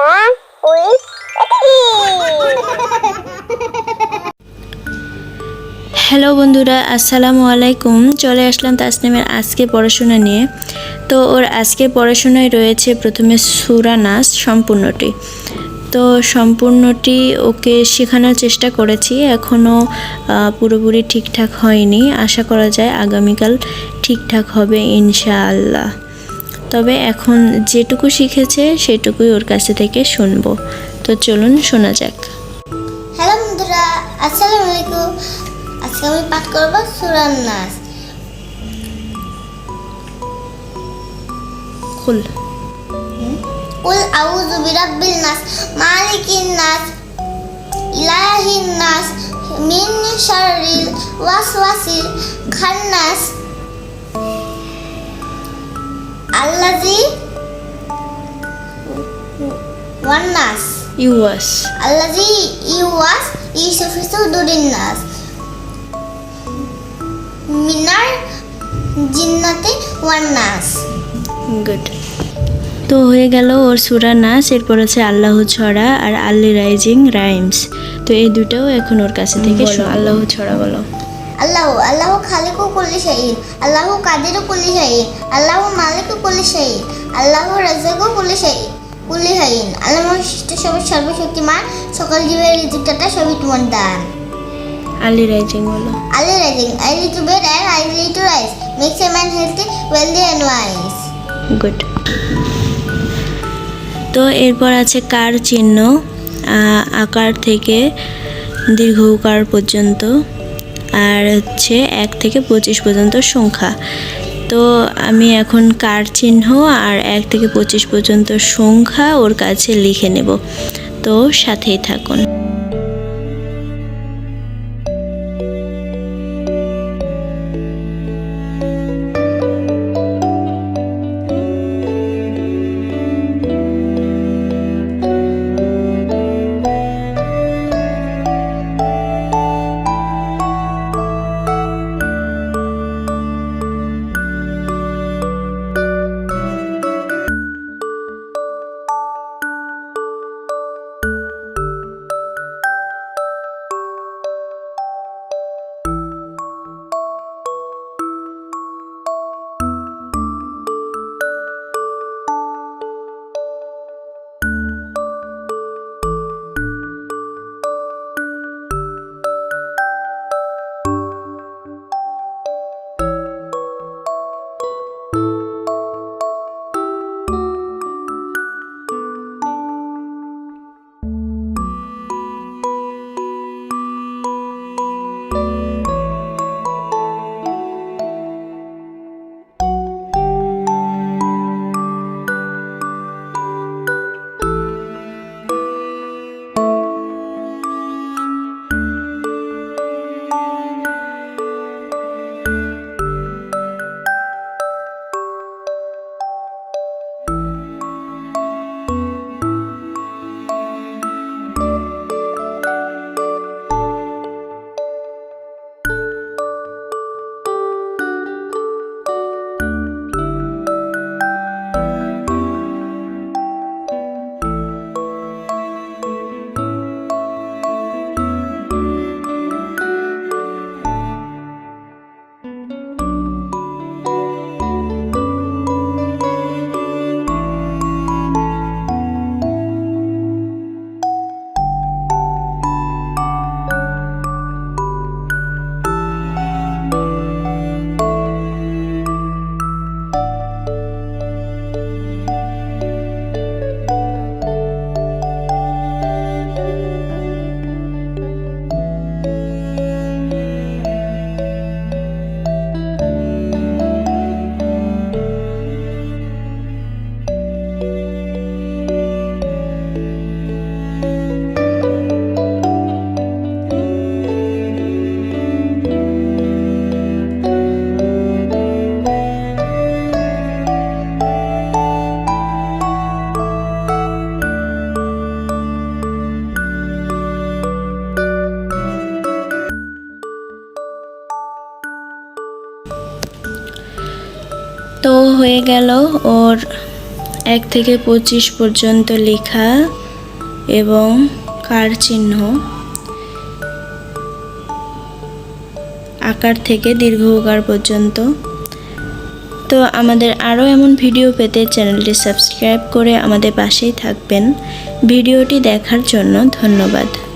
with hello বন্ধুরা, আসসালামু আলাইকুম। চলে আসলাম তাসনিমের আজকে পড়াশোনা নিয়ে। তো ওর আজকে পড়াশোনায় রয়েছে প্রথমে সুরা নাচ সম্পূর্ণটি। তো সম্পূর্ণটি ওকে শেখানোর চেষ্টা করেছি। এখনও পুরোপুরি ঠিকঠাক হয়নি। আশা করা যায় আগামীকাল ঠিকঠাক হবে, ইনশাআল্লাহ। তবে এখন যেটুকু শিখেছে সেটুকুই ওর কাছে থেকে শুনব। তো চলুন শোনা যাক। হ্যালো বন্ধুরা আসসালামু আলাইকুম। আজকে আমি পাঠ করব সুরান নাস। খুল। কুল আউযু বিরাব্বিল নাস মালিকিন নাস ইলাহিন নাস মিন শাররিল ওয়াসওয়াসিল খান্নাস। আল্লাজি? ওয়ান নাস ইউয়াস আল্লাজি ইউয়াস ইউসুফি সুদুরিন নাস। মিনার জিন্নাতে ওয়ান গুড। তো হয়ে গেল ওর সুরা নাচ এরপর আছে আল্লাহ ছড়া আর আল্লি রাইজিং রাইমস। তো এই দুটাও এখন ওর কাছে থেকে আল্লাহ ছড়া বলো। আল্লাহ আল্লাহ খালিকু কুল্লি শাইইন আল্লাহ কাদিরু কুল্লি শাইইন আল্লাহ মালিকু কুল্লি শাইইন আল্লাহ রাজ্জাকু কুল্লি শাইইন কুল্লি শাইইন। আল্লাহ মহিষ্ঠ সবের সর্বশক্তিমান সকল জীবের রিজিকটা সবই তোমার দান। আল্লি রাইজিং বলো। Early rising early to bed and early to rise makes a man healthy wealthy and wise. Good. তো এরপর আছে কার চিহ্ন আকার থেকে দীর্ঘ উকার পর্যন্ত। আর হচ্ছে এক থেকে পঁচিশ পর্যন্ত সংখ্যা। তো আমি এখন কার চিহ্ন আর এক থেকে পঁচিশ পর্যন্ত সংখ্যা ওর কাছে লিখে নেব। তো সাথেই থাকুন। তো হয়ে গেল ওর এক থেকে পঁচিশ পর্যন্ত লেখা এবং কার চিহ্ন। আকার থেকে দীর্ঘ উকার পর্যন্ত। তো আমাদের আরও এমন ভিডিও পেতে চ্যানেলটি সাবস্ক্রাইব করে আমাদের পাশেই থাকবেন। ভিডিওটি দেখার জন্য ধন্যবাদ।